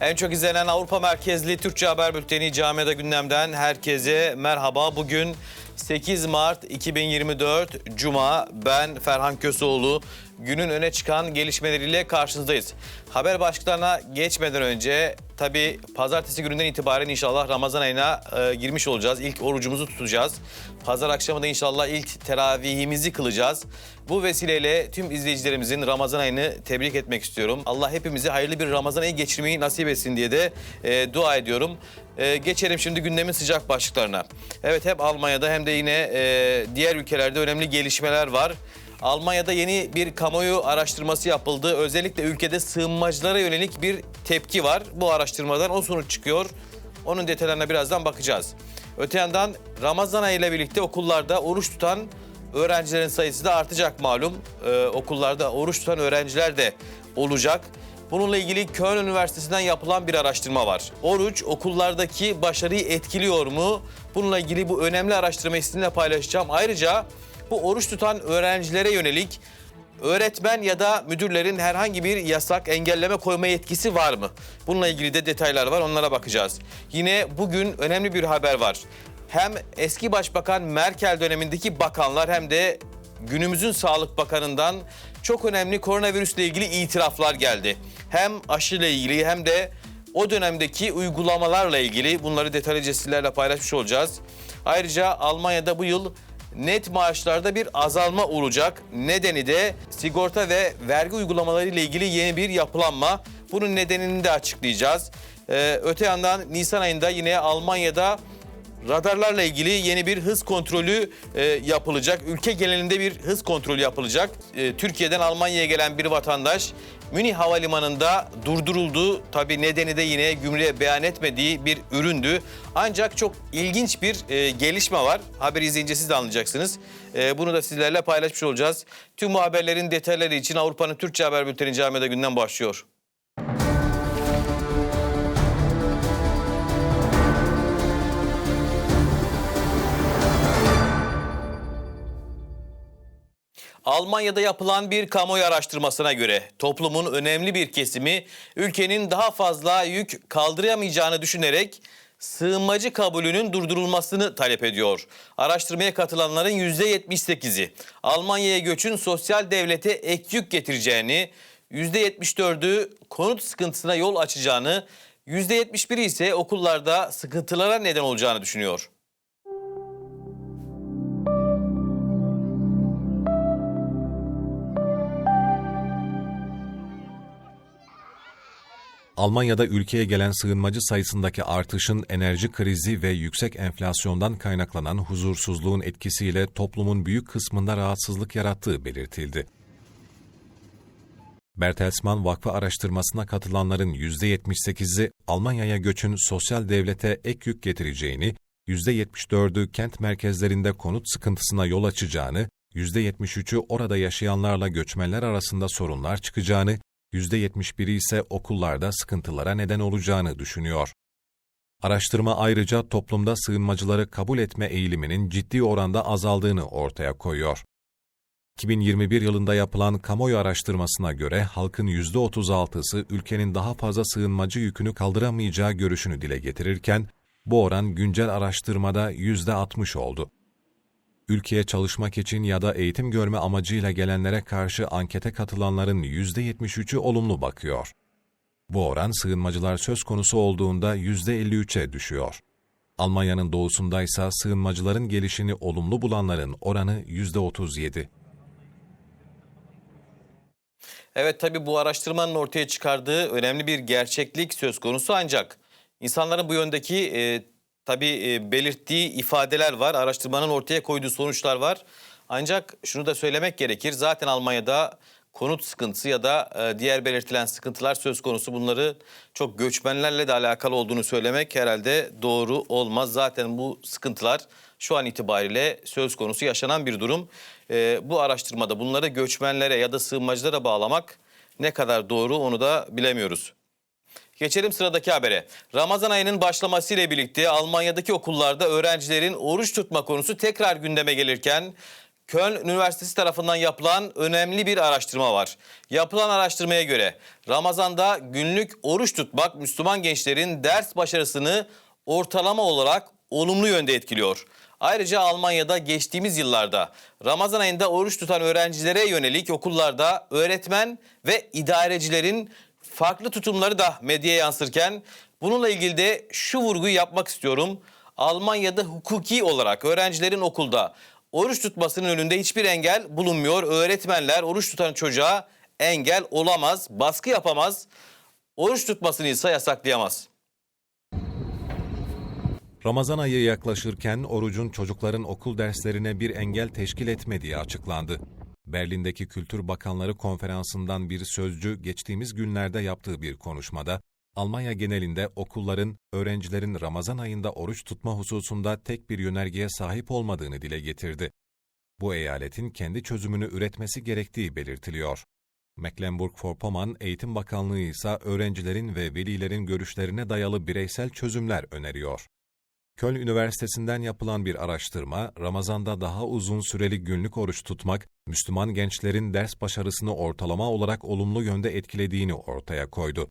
En çok izlenen Avrupa merkezli Türkçe Haber Bülteni Camiada Gündem'den herkese merhaba. Bugün 8 Mart 2024 Cuma. Ben Ferhan Köseoğlu. Günün öne çıkan gelişmeleriyle karşınızdayız. Haber başlıklarına geçmeden önce tabii pazartesi gününden itibaren inşallah Ramazan ayına e, girmiş olacağız. İlk orucumuzu tutacağız. Pazar akşamı da inşallah ilk teravihimizi kılacağız. Bu vesileyle tüm izleyicilerimizin Ramazan ayını tebrik etmek istiyorum. Allah hepimize hayırlı bir Ramazan ayı geçirmeyi nasip etsin diye de e, dua ediyorum. E, geçelim şimdi gündemin sıcak başlıklarına. Evet hem Almanya'da hem de yine e, diğer ülkelerde önemli gelişmeler var. Almanya'da yeni bir kamuoyu araştırması yapıldı. Özellikle ülkede sığınmacılara yönelik bir tepki var. Bu araştırmadan o sonuç çıkıyor. Onun detaylarına birazdan bakacağız. Öte yandan Ramazan ayı ile birlikte okullarda oruç tutan öğrencilerin sayısı da artacak malum. Ee, okullarda oruç tutan öğrenciler de olacak. Bununla ilgili Köln Üniversitesi'nden yapılan bir araştırma var. Oruç okullardaki başarıyı etkiliyor mu? Bununla ilgili bu önemli araştırmayı sizinle paylaşacağım. Ayrıca bu oruç tutan öğrencilere yönelik öğretmen ya da müdürlerin herhangi bir yasak, engelleme koyma yetkisi var mı? Bununla ilgili de detaylar var, onlara bakacağız. Yine bugün önemli bir haber var. Hem eski başbakan Merkel dönemindeki bakanlar hem de günümüzün Sağlık Bakanı'ndan çok önemli koronavirüsle ilgili itiraflar geldi. Hem aşıyla ilgili hem de o dönemdeki uygulamalarla ilgili bunları detaylıca sizlerle paylaşmış olacağız. Ayrıca Almanya'da bu yıl net maaşlarda bir azalma olacak. Nedeni de sigorta ve vergi uygulamaları ile ilgili yeni bir yapılanma. Bunun nedenini de açıklayacağız. Ee, öte yandan Nisan ayında yine Almanya'da radarlarla ilgili yeni bir hız kontrolü e, yapılacak. Ülke genelinde bir hız kontrolü yapılacak. E, Türkiye'den Almanya'ya gelen bir vatandaş Münih Havalimanı'nda durduruldu. Tabii nedeni de yine gümrüğe beyan etmediği bir üründü. Ancak çok ilginç bir e, gelişme var. Haberi izleyince siz de anlayacaksınız. E, bunu da sizlerle paylaşmış olacağız. Tüm bu haberlerin detayları için Avrupa'nın Türkçe Haber Bülteni Camiada günden başlıyor. Almanya'da yapılan bir kamuoyu araştırmasına göre toplumun önemli bir kesimi ülkenin daha fazla yük kaldıramayacağını düşünerek sığınmacı kabulünün durdurulmasını talep ediyor. Araştırmaya katılanların %78'i Almanya'ya göçün sosyal devlete ek yük getireceğini, %74'ü konut sıkıntısına yol açacağını, %71'i ise okullarda sıkıntılara neden olacağını düşünüyor. Almanya'da ülkeye gelen sığınmacı sayısındaki artışın enerji krizi ve yüksek enflasyondan kaynaklanan huzursuzluğun etkisiyle toplumun büyük kısmında rahatsızlık yarattığı belirtildi. Bertelsmann Vakfı araştırmasına katılanların %78'i Almanya'ya göçün sosyal devlete ek yük getireceğini, %74'ü kent merkezlerinde konut sıkıntısına yol açacağını, %73'ü orada yaşayanlarla göçmenler arasında sorunlar çıkacağını, %71'i ise okullarda sıkıntılara neden olacağını düşünüyor. Araştırma ayrıca toplumda sığınmacıları kabul etme eğiliminin ciddi oranda azaldığını ortaya koyuyor. 2021 yılında yapılan kamuoyu araştırmasına göre halkın %36'sı ülkenin daha fazla sığınmacı yükünü kaldıramayacağı görüşünü dile getirirken, bu oran güncel araştırmada %60 oldu ülkeye çalışmak için ya da eğitim görme amacıyla gelenlere karşı ankete katılanların %73'ü olumlu bakıyor. Bu oran sığınmacılar söz konusu olduğunda %53'e düşüyor. Almanya'nın doğusundaysa sığınmacıların gelişini olumlu bulanların oranı %37. Evet tabii bu araştırmanın ortaya çıkardığı önemli bir gerçeklik söz konusu ancak insanların bu yöndeki e, tabii e, belirttiği ifadeler var. Araştırmanın ortaya koyduğu sonuçlar var. Ancak şunu da söylemek gerekir. Zaten Almanya'da konut sıkıntısı ya da e, diğer belirtilen sıkıntılar söz konusu. Bunları çok göçmenlerle de alakalı olduğunu söylemek herhalde doğru olmaz. Zaten bu sıkıntılar şu an itibariyle söz konusu yaşanan bir durum. E, bu araştırmada bunları göçmenlere ya da sığınmacılara bağlamak ne kadar doğru onu da bilemiyoruz. Geçelim sıradaki habere. Ramazan ayının başlamasıyla birlikte Almanya'daki okullarda öğrencilerin oruç tutma konusu tekrar gündeme gelirken Köln Üniversitesi tarafından yapılan önemli bir araştırma var. Yapılan araştırmaya göre Ramazan'da günlük oruç tutmak Müslüman gençlerin ders başarısını ortalama olarak olumlu yönde etkiliyor. Ayrıca Almanya'da geçtiğimiz yıllarda Ramazan ayında oruç tutan öğrencilere yönelik okullarda öğretmen ve idarecilerin farklı tutumları da medyaya yansırken bununla ilgili de şu vurguyu yapmak istiyorum. Almanya'da hukuki olarak öğrencilerin okulda oruç tutmasının önünde hiçbir engel bulunmuyor. Öğretmenler oruç tutan çocuğa engel olamaz, baskı yapamaz. Oruç tutmasını ise yasaklayamaz. Ramazan ayı yaklaşırken orucun çocukların okul derslerine bir engel teşkil etmediği açıklandı. Berlin'deki Kültür Bakanları Konferansı'ndan bir sözcü geçtiğimiz günlerde yaptığı bir konuşmada, Almanya genelinde okulların, öğrencilerin Ramazan ayında oruç tutma hususunda tek bir yönergeye sahip olmadığını dile getirdi. Bu eyaletin kendi çözümünü üretmesi gerektiği belirtiliyor. Mecklenburg-Vorpommern Eğitim Bakanlığı ise öğrencilerin ve velilerin görüşlerine dayalı bireysel çözümler öneriyor. Köln Üniversitesi'nden yapılan bir araştırma, Ramazan'da daha uzun süreli günlük oruç tutmak, Müslüman gençlerin ders başarısını ortalama olarak olumlu yönde etkilediğini ortaya koydu.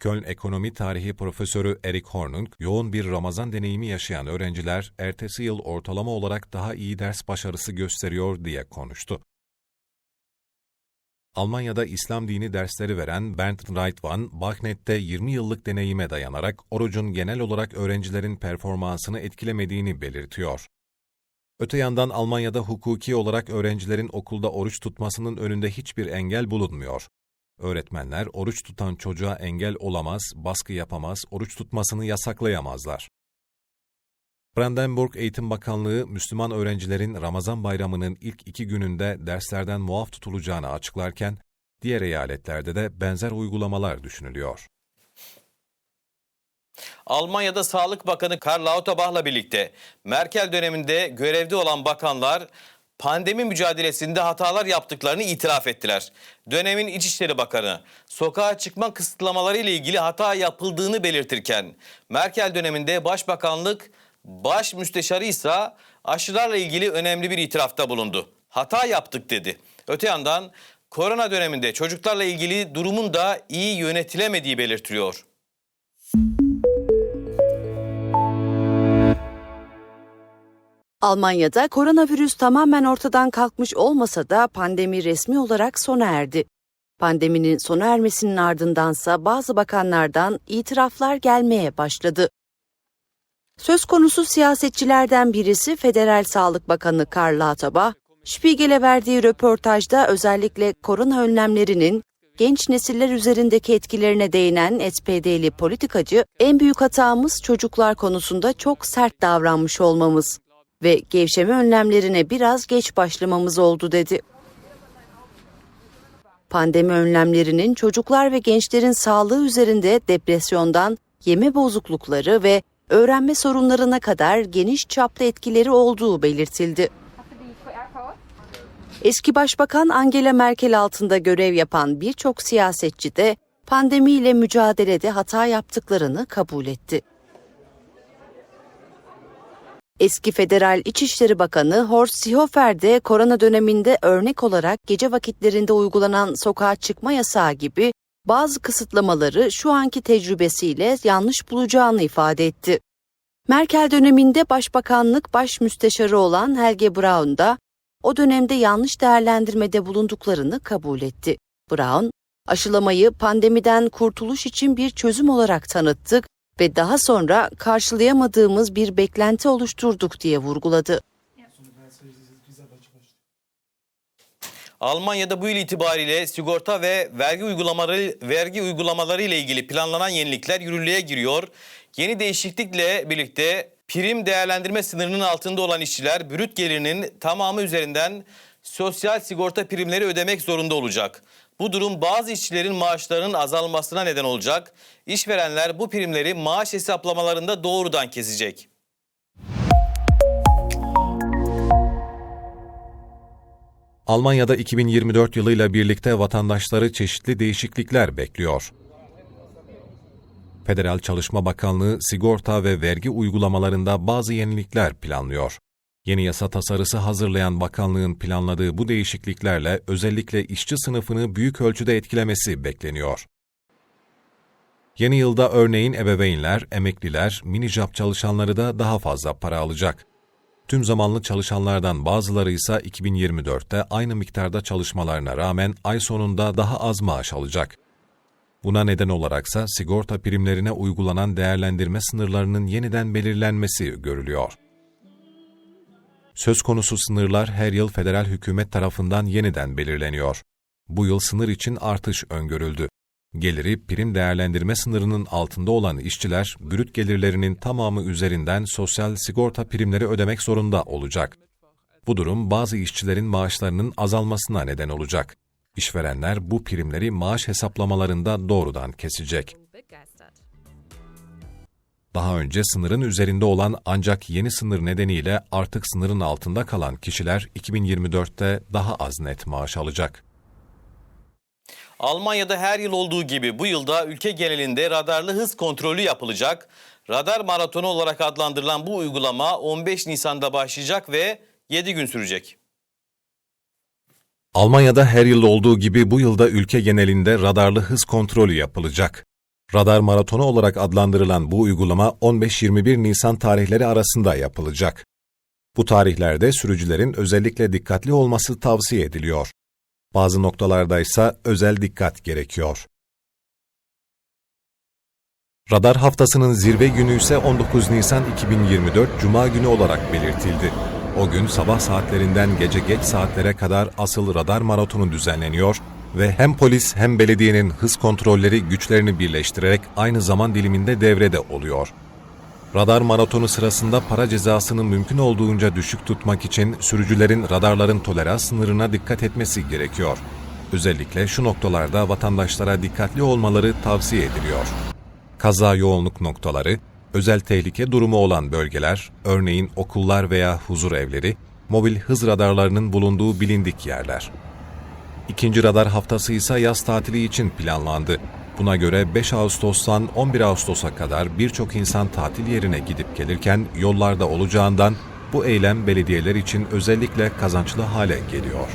Köln Ekonomi Tarihi Profesörü Erik Hornung, yoğun bir Ramazan deneyimi yaşayan öğrenciler, ertesi yıl ortalama olarak daha iyi ders başarısı gösteriyor diye konuştu. Almanya'da İslam dini dersleri veren Bernd Reitwan, Bachnet'te 20 yıllık deneyime dayanarak orucun genel olarak öğrencilerin performansını etkilemediğini belirtiyor. Öte yandan Almanya'da hukuki olarak öğrencilerin okulda oruç tutmasının önünde hiçbir engel bulunmuyor. Öğretmenler oruç tutan çocuğa engel olamaz, baskı yapamaz, oruç tutmasını yasaklayamazlar. Brandenburg Eğitim Bakanlığı, Müslüman öğrencilerin Ramazan bayramının ilk iki gününde derslerden muaf tutulacağını açıklarken, diğer eyaletlerde de benzer uygulamalar düşünülüyor. Almanya'da Sağlık Bakanı Karl Lauterbach'la birlikte Merkel döneminde görevde olan bakanlar pandemi mücadelesinde hatalar yaptıklarını itiraf ettiler. Dönemin İçişleri Bakanı sokağa çıkma kısıtlamaları ile ilgili hata yapıldığını belirtirken Merkel döneminde Başbakanlık baş müsteşarı ise aşılarla ilgili önemli bir itirafta bulundu. Hata yaptık dedi. Öte yandan korona döneminde çocuklarla ilgili durumun da iyi yönetilemediği belirtiliyor. Almanya'da koronavirüs tamamen ortadan kalkmış olmasa da pandemi resmi olarak sona erdi. Pandeminin sona ermesinin ardındansa bazı bakanlardan itiraflar gelmeye başladı. Söz konusu siyasetçilerden birisi Federal Sağlık Bakanı Karl Lauterbach, Spiegel'e verdiği röportajda özellikle korona önlemlerinin genç nesiller üzerindeki etkilerine değinen SPD'li politikacı, en büyük hatamız çocuklar konusunda çok sert davranmış olmamız ve gevşeme önlemlerine biraz geç başlamamız oldu dedi. Pandemi önlemlerinin çocuklar ve gençlerin sağlığı üzerinde depresyondan yeme bozuklukları ve öğrenme sorunlarına kadar geniş çaplı etkileri olduğu belirtildi. Eski Başbakan Angela Merkel altında görev yapan birçok siyasetçi de pandemiyle mücadelede hata yaptıklarını kabul etti. Eski Federal İçişleri Bakanı Horst Seehofer de korona döneminde örnek olarak gece vakitlerinde uygulanan sokağa çıkma yasağı gibi bazı kısıtlamaları şu anki tecrübesiyle yanlış bulacağını ifade etti. Merkel döneminde Başbakanlık Baş Müsteşarı olan Helge Braun da o dönemde yanlış değerlendirmede bulunduklarını kabul etti. Braun, aşılamayı pandemiden kurtuluş için bir çözüm olarak tanıttık ve daha sonra karşılayamadığımız bir beklenti oluşturduk diye vurguladı. Almanya'da bu yıl itibariyle sigorta ve vergi uygulamaları vergi uygulamaları ile ilgili planlanan yenilikler yürürlüğe giriyor. Yeni değişiklikle birlikte prim değerlendirme sınırının altında olan işçiler brüt gelirinin tamamı üzerinden sosyal sigorta primleri ödemek zorunda olacak. Bu durum bazı işçilerin maaşlarının azalmasına neden olacak. İşverenler bu primleri maaş hesaplamalarında doğrudan kesecek. Almanya'da 2024 yılıyla birlikte vatandaşları çeşitli değişiklikler bekliyor. Federal Çalışma Bakanlığı sigorta ve vergi uygulamalarında bazı yenilikler planlıyor. Yeni yasa tasarısı hazırlayan bakanlığın planladığı bu değişikliklerle özellikle işçi sınıfını büyük ölçüde etkilemesi bekleniyor. Yeni yılda örneğin ebeveynler, emekliler, mini job çalışanları da daha fazla para alacak. Tüm zamanlı çalışanlardan bazıları ise 2024'te aynı miktarda çalışmalarına rağmen ay sonunda daha az maaş alacak. Buna neden olaraksa sigorta primlerine uygulanan değerlendirme sınırlarının yeniden belirlenmesi görülüyor. Söz konusu sınırlar her yıl federal hükümet tarafından yeniden belirleniyor. Bu yıl sınır için artış öngörüldü. Geliri prim değerlendirme sınırının altında olan işçiler, brüt gelirlerinin tamamı üzerinden sosyal sigorta primleri ödemek zorunda olacak. Bu durum bazı işçilerin maaşlarının azalmasına neden olacak. İşverenler bu primleri maaş hesaplamalarında doğrudan kesecek. Daha önce sınırın üzerinde olan ancak yeni sınır nedeniyle artık sınırın altında kalan kişiler 2024'te daha az net maaş alacak. Almanya'da her yıl olduğu gibi bu yılda ülke genelinde radarlı hız kontrolü yapılacak. Radar maratonu olarak adlandırılan bu uygulama 15 Nisan'da başlayacak ve 7 gün sürecek. Almanya'da her yıl olduğu gibi bu yılda ülke genelinde radarlı hız kontrolü yapılacak. Radar maratonu olarak adlandırılan bu uygulama 15-21 Nisan tarihleri arasında yapılacak. Bu tarihlerde sürücülerin özellikle dikkatli olması tavsiye ediliyor. Bazı noktalarda ise özel dikkat gerekiyor. Radar haftasının zirve günü ise 19 Nisan 2024 Cuma günü olarak belirtildi. O gün sabah saatlerinden gece geç saatlere kadar asıl radar maratonu düzenleniyor ve hem polis hem belediyenin hız kontrolleri güçlerini birleştirerek aynı zaman diliminde devrede oluyor. Radar maratonu sırasında para cezasını mümkün olduğunca düşük tutmak için sürücülerin radarların tolerans sınırına dikkat etmesi gerekiyor. Özellikle şu noktalarda vatandaşlara dikkatli olmaları tavsiye ediliyor. Kaza yoğunluk noktaları, özel tehlike durumu olan bölgeler, örneğin okullar veya huzur evleri, mobil hız radarlarının bulunduğu bilindik yerler. İkinci radar haftası ise yaz tatili için planlandı. Buna göre 5 Ağustos'tan 11 Ağustos'a kadar birçok insan tatil yerine gidip gelirken yollarda olacağından bu eylem belediyeler için özellikle kazançlı hale geliyor.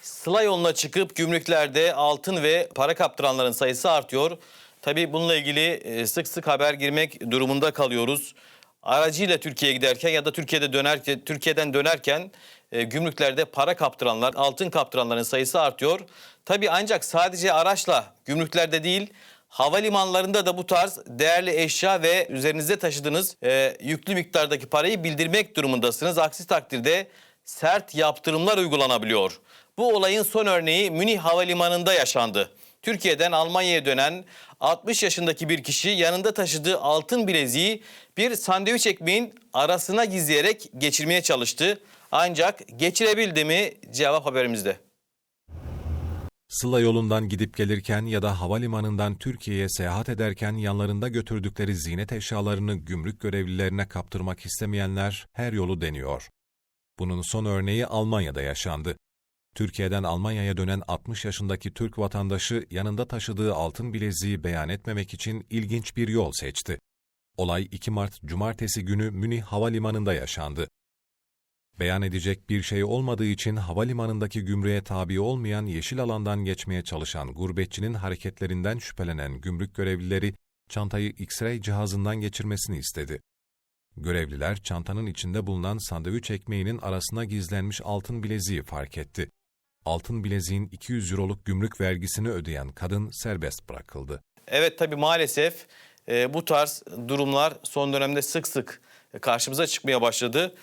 Sıla yoluna çıkıp gümrüklerde altın ve para kaptıranların sayısı artıyor. Tabii bununla ilgili e, sık sık haber girmek durumunda kalıyoruz. Aracıyla Türkiye'ye giderken ya da Türkiye'de dönerken Türkiye'den dönerken e, gümrüklerde para kaptıranlar, altın kaptıranların sayısı artıyor. Tabii ancak sadece araçla gümrüklerde değil Havalimanlarında da bu tarz değerli eşya ve üzerinizde taşıdığınız e, yüklü miktardaki parayı bildirmek durumundasınız. Aksi takdirde sert yaptırımlar uygulanabiliyor. Bu olayın son örneği Münih Havalimanı'nda yaşandı. Türkiye'den Almanya'ya dönen 60 yaşındaki bir kişi yanında taşıdığı altın bileziği bir sandviç ekmeğin arasına gizleyerek geçirmeye çalıştı. Ancak geçirebildi mi? Cevap haberimizde. Sıla yolundan gidip gelirken ya da havalimanından Türkiye'ye seyahat ederken yanlarında götürdükleri ziynet eşyalarını gümrük görevlilerine kaptırmak istemeyenler her yolu deniyor. Bunun son örneği Almanya'da yaşandı. Türkiye'den Almanya'ya dönen 60 yaşındaki Türk vatandaşı yanında taşıdığı altın bileziği beyan etmemek için ilginç bir yol seçti. Olay 2 Mart Cumartesi günü Münih Havalimanı'nda yaşandı. Beyan edecek bir şey olmadığı için havalimanındaki gümrüğe tabi olmayan yeşil alandan geçmeye çalışan gurbetçinin hareketlerinden şüphelenen gümrük görevlileri çantayı X-ray cihazından geçirmesini istedi. Görevliler çantanın içinde bulunan sandviç ekmeğinin arasına gizlenmiş altın bileziği fark etti. Altın bileziğin 200 euroluk gümrük vergisini ödeyen kadın serbest bırakıldı. Evet tabii maalesef e, bu tarz durumlar son dönemde sık sık karşımıza çıkmaya başladı.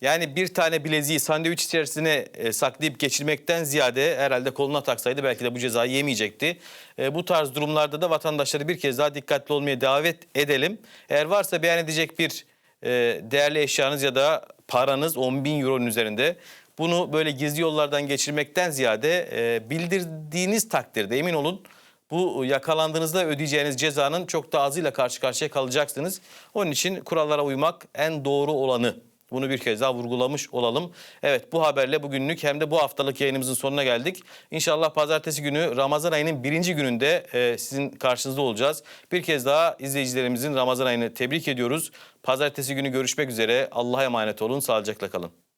Yani bir tane bileziği sandviç içerisine e, saklayıp geçirmekten ziyade herhalde koluna taksaydı belki de bu cezayı yemeyecekti. E, bu tarz durumlarda da vatandaşları bir kez daha dikkatli olmaya davet edelim. Eğer varsa beyan edecek bir e, değerli eşyanız ya da paranız 10 bin euronun üzerinde bunu böyle gizli yollardan geçirmekten ziyade e, bildirdiğiniz takdirde emin olun bu yakalandığınızda ödeyeceğiniz cezanın çok daha azıyla karşı karşıya kalacaksınız. Onun için kurallara uymak en doğru olanı Bunu bir kez daha vurgulamış olalım. Evet bu haberle bugünlük hem de bu haftalık yayınımızın sonuna geldik. İnşallah pazartesi günü Ramazan ayının birinci gününde e, sizin karşınızda olacağız. Bir kez daha izleyicilerimizin Ramazan ayını tebrik ediyoruz. Pazartesi günü görüşmek üzere. Allah'a emanet olun. Sağlıcakla kalın.